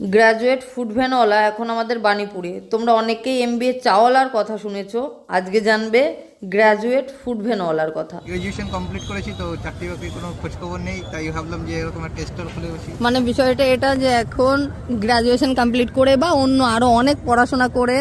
Graduate food ভ্যানওয়ালা এখন আমাদের বাণীপুরে। তোমরা অনেকেই এম এমবিএ চাওয়ালার কথা শুনেছ আজকে জানবে গ্র্যাজুয়েট ফুড ভ্যানওয়ালার কথা। গ্রাজুয়েশন কমপ্লিট করেছি তো চাকরি বাকরি কোনো খোঁজখবর নেই তাই ভাবলাম যে এরকম একটা টেস্টার খুলে বসি। মানে বিষয়টা এটা যে এখন গ্র্যাজুয়েশন কমপ্লিট করে বা অন্য আরও অনেক পড়াশোনা করে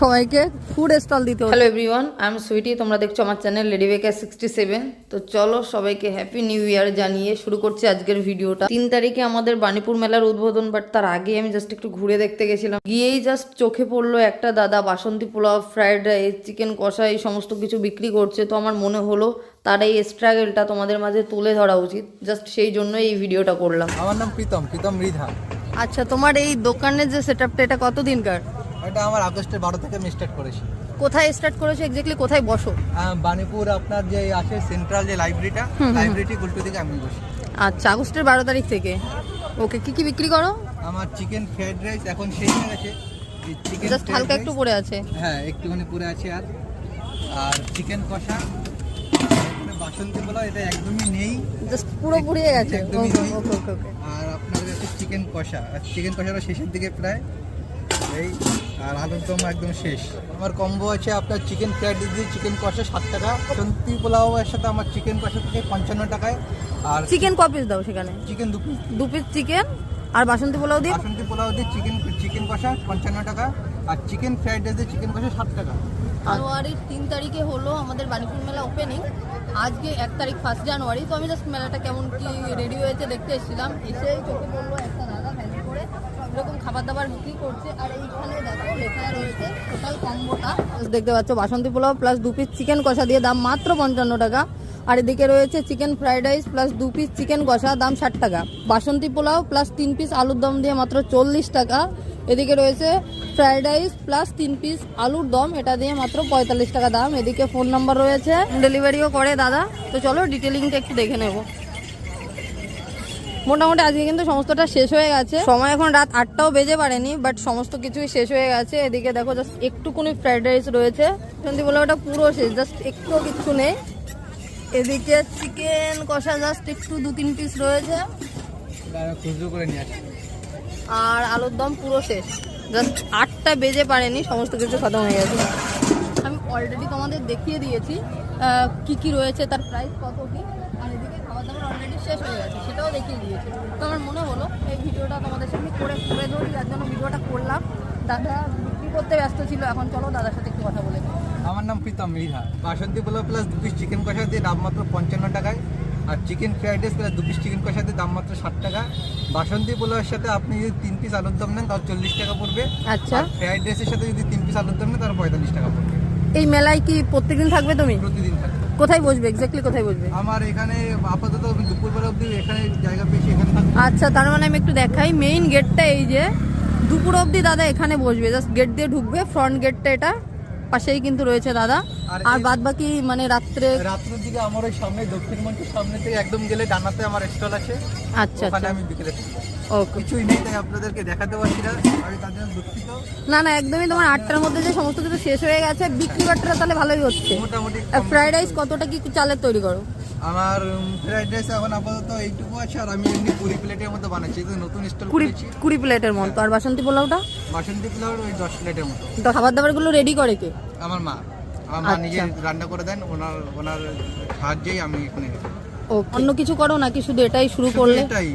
সবাইকে ফুড স্টল দিতে hello everyone I am Sweety তোমরা দেখছ আমার channel lady baker sixty seven তো চলো সবাইকে হ্যাপি নিউ ইয়ার জানিয়ে শুরু করছি আজকের ভিডিওটা। তিন তারিখে আমাদের বাণীপুর মেলার উদ্বোধন বাট তার আগে আমি জাস্ট একটু ঘুরে দেখতে গেছিলাম। গিয়েই জাস্ট চোখে পড়ল একটা দাদা বাসন্তী পোলাও ফ্রাইড রাইস চিকেন কষা এই সমস্ত কিছু বিক্রি করছে। তো আমার মনে হলো তার এই স্ট্রাগলটা তোমাদের মাঝে তুলে ধরা উচিত। জাস্ট সেই জন্যই এই ভিডিওটা করলাম। আমার নাম প্রীতম প্রীতম মৃধা। আচ্ছা তোমার এই দোকানের যে সেটআপটা এটা কতদিনকার? এটা আমার আগস্টের বারো থেকে আমি স্টার্ট করেছি। কোথায় স্টার্ট করেছ? এক্স্যাক্টলি কোথায় বসো? আহ, বাণীপুর আপনার যে আছে সেন্ট্রাল যে লাইব্রেরিটা লাইব্রেরিটি উল্টো দিকে আমি বসি। আচ্ছা আগস্টের বারো তারিখ থেকে। ওকে কি কি বিক্রি করো? আমার চিকেন ফ্রাইড রাইস এখন শেষ হয়ে গেছে। চিকেন জাস্ট হালকা একটু পড়ে আছে। হ্যাঁ একটুখানি পরে আছে আর। আর চিকেন কষা বাসন্তী বলা এটা একদমই নেই। জাস্ট পুরো পুড়িয়ে গেছে। একদমই আর আপনার কাছে চিকেন কষা। আর চিকেন কষাটা শেষের দিকে প্রায় এই আর আলুর দম একদম শেষ। আমার কম্বো আছে আপনার চিকেন ফ্রাইড রাইস দিয়ে চিকেন কষা সাত টাকা। সন্তি পোলাও এর সাথে আমার চিকেন কষা থেকে পঞ্চান্ন টাকায়। আর চিকেন ক পিস দাও সেখানে? চিকেন দু পিস দু পিস চিকেন আর বাসন্তী পোলাও দিয়ে? বাসন্তী পোলাও দিয়ে চিকেন চিকেন কষা পঞ্চান্ন টাকা। আর চিকেন ফ্রাইড রাইস দিয়ে চিকেন কষা সাত টাকা। জানুয়ারির তিন তারিখে হলো আমাদের বাণীপুর মেলা ওপেনিং আজকে এক তারিখ ফার্স্ট জানুয়ারি তো আমি জাস্ট মেলাটা কেমন কি রেডি হয়েছে দেখতে এসেছিলাম। এসে চোখে পড়ল একটা এরকম খাবার দাবার বিক্রি করছে, আর এইখানে দেখো লেখা রয়েছে, টোটাল কম্বোটা। দেখতে পাচ্ছ, বাসন্তী পোলাও প্লাস দু পিস চিকেন কষা দিয়ে দাম মাত্র পঞ্চান্ন টাকা। আর এদিকে রয়েছে চিকেন ফ্রাইড রাইস প্লাস দু পিস চিকেন কষা, দাম ষাট টাকা। বাসন্তী পোলাও প্লাস তিন পিস আলুর দম দিয়ে মাত্র চল্লিশ টাকা। এদিকে রয়েছে ফ্রাইড রাইস প্লাস তিন পিস আলুর দম, এটা দিয়ে মাত্র পঁয়তাল্লিশ টাকা দাম। এদিকে ফোন নাম্বার রয়েছে। ডেলিভারিও করে দাদা। তো চলো ডিটেলিংটা একটু দেখে নেব। মোটামুটি আজকে কিন্তু সমস্তটা শেষ হয়ে গেছে। সময় এখন রাত আটটাও বেজে পারেনি বাট সমস্ত কিছুই শেষ হয়ে গেছে। এদিকে দেখো জাস্ট একটুকুনি ফ্রাইড রাইস রয়েছে। সন্ধি বলে ওটা পুরো শেষ জাস্ট একটুও কিচ্ছু নেই। এদিকে চিকেন কষা জাস্ট একটু দু তিন পিস রয়েছে। আর আলুর দম পুরো শেষ। জাস্ট আটটা বেজে পারেনি, সমস্ত কিছু খতম হয়ে গেছে। আমি অলরেডি তোমাদের দেখিয়ে দিয়েছি কি কি রয়েছে, তার প্রাইস কত কি আর এদিকে খাবার দাবার অলরেডি শেষ হয়ে গেছে সেটাও দেখিয়ে দিয়েছি। তো আমার মনে হলো এই ভিডিওটা তোমাদের সামনে করে তুলে ধরি যার জন্য ভিডিওটা করলাম। দাদা বিক্রি করতে ব্যস্ত ছিল? এখন চলো দাদার সাথে একটু কথা বলে আমার নাম প্রীতম মৃধা। বাসন্তী পোলাও প্লাস দু পিস চিকেন কষা দিয়ে দাম মাত্র পঞ্চান্ন টাকায়। আর চিকেন ফ্রাইড রাইস প্লাস দু পিস চিকেন কষা দিয়ে দাম মাত্র ষাট টাকা। বাসন্তী পোলাওয়ের সাথে আপনি যদি তিন পিস আলুর দম নেন তাহলে চল্লিশ টাকা পড়বে। আচ্ছা। আর ফ্রাইড রাইসের সাথে যদি তিন পিস আলুর দম নেন তাহলে পঁয়তাল্লিশ টাকা পড়বে। এই মেলায় কি প্রত্যেকদিন থাকবে তুমি? প্রতিদিন থাকে কোথায় বসবে? এক্স্যাক্টলি কোথায় বসবে? আমার এখানে আপাতত দুপুরবেলা অবধি এখানে জায়গা পেয়েছি এখানে আচ্ছা তার মানে আমি একটু দেখাই। মেইন গেটটা এই যে দুপুর অবধি দাদা এখানে বসবে। জাস্ট গেট দিয়ে ঢুকবে ফ্রন্ট গেটটা এটা পাশেই কিন্তু রয়েছে দাদা। আর বাদ বাকি মানে রাত্রে রাত্রের দিকে আমার ওই সামনে দক্ষিণ মঞ্চের সামনে থেকে একদম গেলে ডানাতে আমার স্টল আছে। আচ্ছা আচ্ছা। আমি বিকেলে কিছুই নেই তাই আপনাদেরকে দেখাতে পারছি না। আমি তার জন্য দুঃখিত। না না একদমই তোমার আটটার মধ্যে যে সমস্ত কিছু শেষ হয়ে গেছে বিক্রি তাহলে ভালোই হচ্ছে। মোটামুটি ফ্রাইড রাইস কতটা কি চালের তৈরি করো? আমার ফ্রাইড রাইস এখন আপাতত এইটুকু আছে আর আমি এমনি কুড়ি প্লেটের বানাচ্ছি এই নতুন স্টল কুড়ি কুড়ি প্লেটের মতো। আর বাসন্তী পোলাওটা বাসন্তী পোলাওর ওই দশ প্লেটের মতো। তো খাবার দাবারগুলো রেডি করে কে? আমার মা। আমার মা নিজে আচ্ছা। রান্না করে দেন ওনার ওনার সাহায্যেই আমি এখানে ও অন্য কিছু করো নাকি? শুধু এটাই শুরু করলে? এটাই।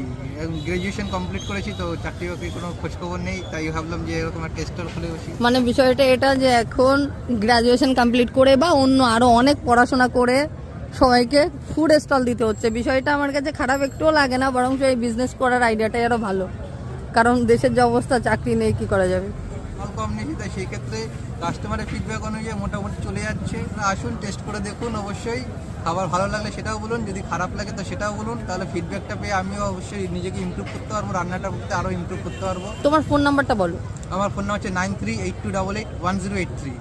গ্রাজুয়েশন কমপ্লিট করেছি তো চাকরি বাকরির কোনো খোঁজ খবর নেই তাই ভাবলাম যে এরকম একটা স্টল খুলে বসি। মানে বিষয়টা এটা যে এখন গ্রাজুয়েশন কমপ্লিট করে বা অন্য আরও অনেক পড়াশোনা করে সবাইকে ফুড স্টল দিতে হচ্ছে। বিষয়টা আমার কাছে খারাপ একটুও লাগে না বরং এই বিজনেস করার আইডিয়াটাই আরও ভালো। কারণ দেশের যে অবস্থা চাকরি নেই কি করা যাবে? কম নিয়েছি তাই সেই ক্ষেত্রে কাস্টমারের ফিডব্যাক অনুযায়ী মোটামুটি চলে যাচ্ছে আসুন টেস্ট করে দেখুন অবশ্যই। খাবার ভালো লাগলে সেটাও বলুন যদি খারাপ লাগে তো সেটাও বলুন। তাহলে ফিডব্যাকটা পেয়ে আমিও অবশ্যই নিজেকে ইমপ্রুভ করতে পারব রান্নাটা করতে আরও ইমপ্রুভ করতে পারব। তোমার ফোন নাম্বারটা বলো। আমার ফোন নাম্বার হচ্ছে nine three eight two double eight one zero eight three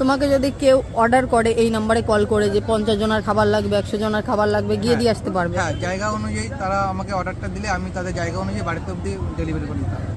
তোমাকে যদি কেউ অর্ডার করে এই নাম্বারে কল করে যে পঞ্চাশ জনের খাবার লাগবে একশো জনের খাবার লাগবে গিয়ে দিয়ে আসতে পারবে। হ্যাঁ জায়গা অনুযায়ী তারা আমাকে অর্ডারটা দিলে আমি তাদের জায়গা অনুযায়ী বাড়িতে অবধি ডেলিভারি করে দিতাম।